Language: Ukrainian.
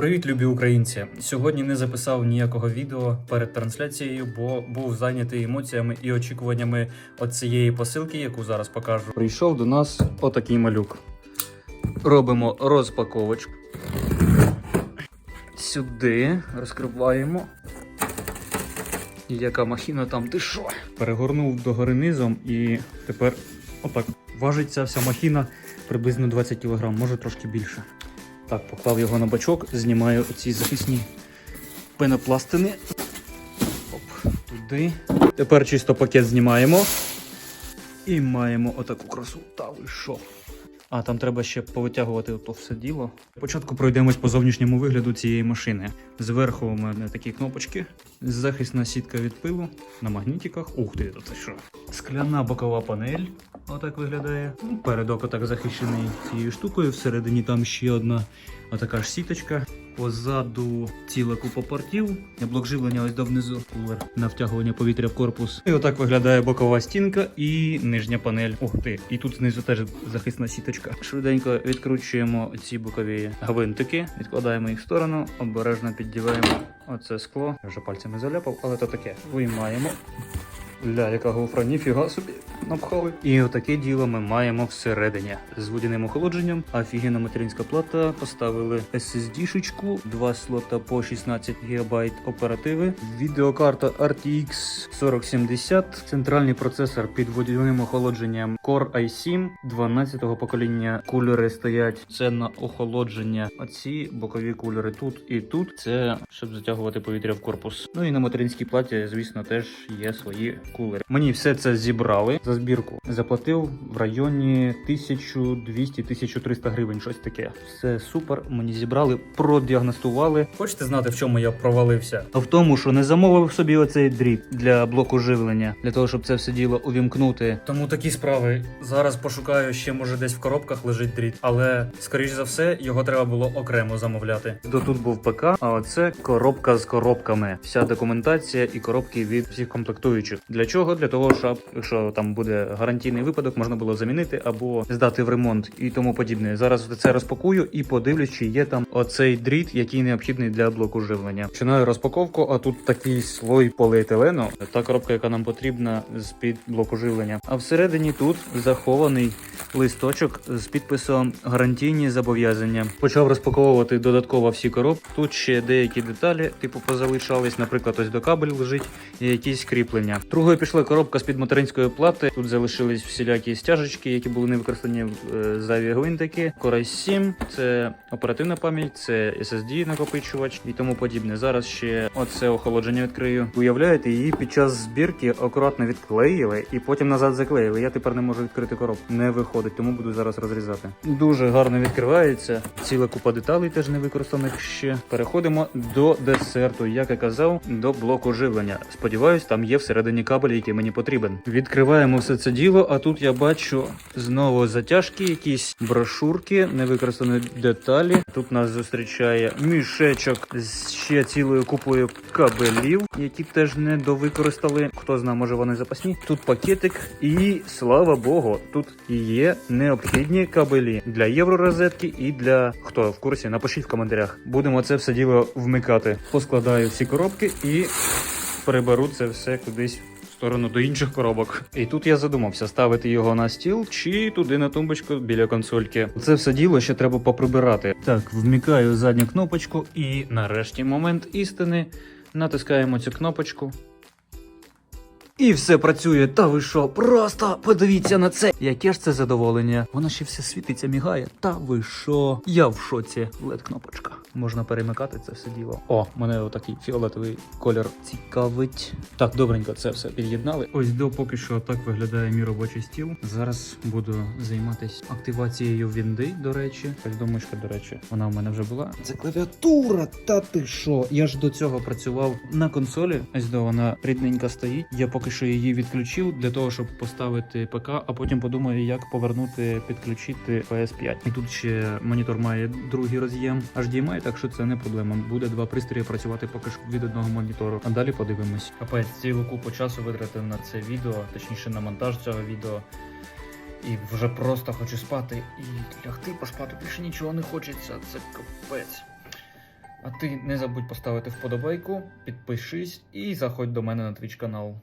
Привіт, любі українці! Сьогодні не записав ніякого відео перед трансляцією, бо був зайнятий емоціями і очікуваннями от цієї посилки, яку зараз покажу. Прийшов до нас отакий малюк. Робимо розпаковочку. Сюди розкриваємо. Яка махіна там, ти що? Перегорнув догори низом і тепер отак. Важить ця вся махіна приблизно 20 кг, може трошки більше. Так, поклав його на бачок, знімаю оці захисні пенопластини. Оп, туди. Тепер чисто пакет знімаємо. І маємо отаку красу. Та ви що? А, там треба ще повитягувати то все діло. Спочатку пройдемось по зовнішньому вигляду цієї машини. Зверху у мене такі кнопочки, захисна сітка від пилу на магнітиках. Ух ти, це що? Скляна бокова панель. Отак виглядає. Ну, Передок отак захищений цією штукою. Всередині там ще одна отака ж сіточка. Позаду ціла купа портів. Блок живлення ось до внизу. Кулер на втягування повітря в корпус. І отак виглядає бокова стінка і нижня панель. Ух ти! І тут знизу теж захисна сіточка. Швиденько відкручуємо ці бокові гвинтики, відкладаємо їх в сторону, обережно піддіваємо оце скло. Я вже пальцями заляпав, але то таке. Виймаємо. Ля, яка гофра, ніфіга собі напхали. І отаке діло ми маємо всередині з водяним охолодженням. Офігенна материнська плата. Поставили SSD-шечку, два слота по 16 ГБ оперативи, відеокарта RTX 4070, центральний процесор під водяним охолодженням Core i7 12-го покоління. Кулери стоять. Це на охолодження. Оці бокові кулери тут і тут. Це щоб затягувати повітря в корпус. Ну і на материнській платі, звісно, теж є свої кулери. Мені все це зібрали за збірку. Заплатив в районі 1200-1300 гривень. Щось таке. Все супер. Мені зібрали, продіагностували. Хочете знати, в чому я провалився? А в тому, що не замовив собі оцей дріт для блоку живлення, для того, щоб це все діло увімкнути. Тому такі справи. Зараз пошукаю, ще може десь в коробках лежить дріт, але скоріш за все його треба було окремо замовляти. До тут був ПК, а оце коробка з коробками. Вся документація і коробки від всіх комплектуючих. Для чого? Для того, щоб якщо там буде гарантійний випадок, можна було замінити або здати в ремонт і тому подібне. Зараз це розпакую і подивлюсь, чи є там оцей дріт, який необхідний для блоку живлення. Починаю розпаковку, а тут такий слой поліетилену. Та коробка, яка нам потрібна з під блоку живлення. А всередині тут захований листочок з підписом гарантійні зобов'язання. Почав розпаковувати додатково всі коробки. Тут ще деякі деталі, типу, позалишались. Наприклад, ось до кабель лежить і якісь кріплення. Другою пішла коробка з під материнської плати. Тут залишились всілякі стяжечки, які були не використані е, зайві гвинтики. Core 7 це оперативна пам'ять, це SSD накопичувач і тому подібне. Зараз ще оце охолодження відкрию. Уявляєте, її під час збірки акуратно відклеїли і потім назад заклеїли. Я тепер не можу відкрити коробку. Не виходить, тому буду зараз розрізати. Дуже гарно відкривається. Ціла купа деталей теж не використаних ще. Переходимо до десерту, як я казав, до блоку живлення. Сподіваюсь, там є всередині кабель, який мені потрібен. Відкриваємо все це діло, а тут я бачу знову затяжки, якісь брошурки, невикористані деталі. Тут нас зустрічає мішечок з ще цілою купою кабелів, які теж не довикористали. Хто знає, може вони запасні. Тут пакетик, і слава Богу, тут є необхідні кабелі для євророзетки і для хто в курсі. Напишіть в коментарях. Будемо це все діло вмикати. Поскладаю всі коробки і переберу це все кудись. Сторону до інших коробок. І тут я задумався, ставити його на стіл чи туди на тумбочку біля консольки. Це все діло ще треба поприбирати. Так, вмикаю задню кнопочку, і нарешті момент істини. Натискаємо цю кнопочку. І все працює, та ви що? Просто подивіться на це. Яке ж це задоволення? Воно ще все світиться, мігає. Та ви що? Я в шоці. led кнопочка. Можна перемикати це все діло. О, мене отакий фіолетовий колір цікавить. Так, добренько, це все під'єднали. Ось до поки що так виглядає мій робочий стіл. Зараз буду займатися активацією вінди, до речі. Домишка, до речі, вона в мене вже була. Це клавіатура, та ти що? Я ж до цього працював на консолі. Ось до вона рідненька стоїть. Я поки що її відключив для того, щоб поставити ПК, а потім подумаю, як повернути, підключити PS5. І тут ще монітор має другий роз'єм HDMI, так що це не проблема. Буде два пристрої працювати поки що від одного монітору. А далі подивимось. Капець, цілу купу часу витратив на це відео, точніше на монтаж цього відео. І вже просто хочу спати і лягти поспати. Більше нічого не хочеться. Це капець. А ти не забудь поставити вподобайку, підпишись і заходь до мене на твіч канал.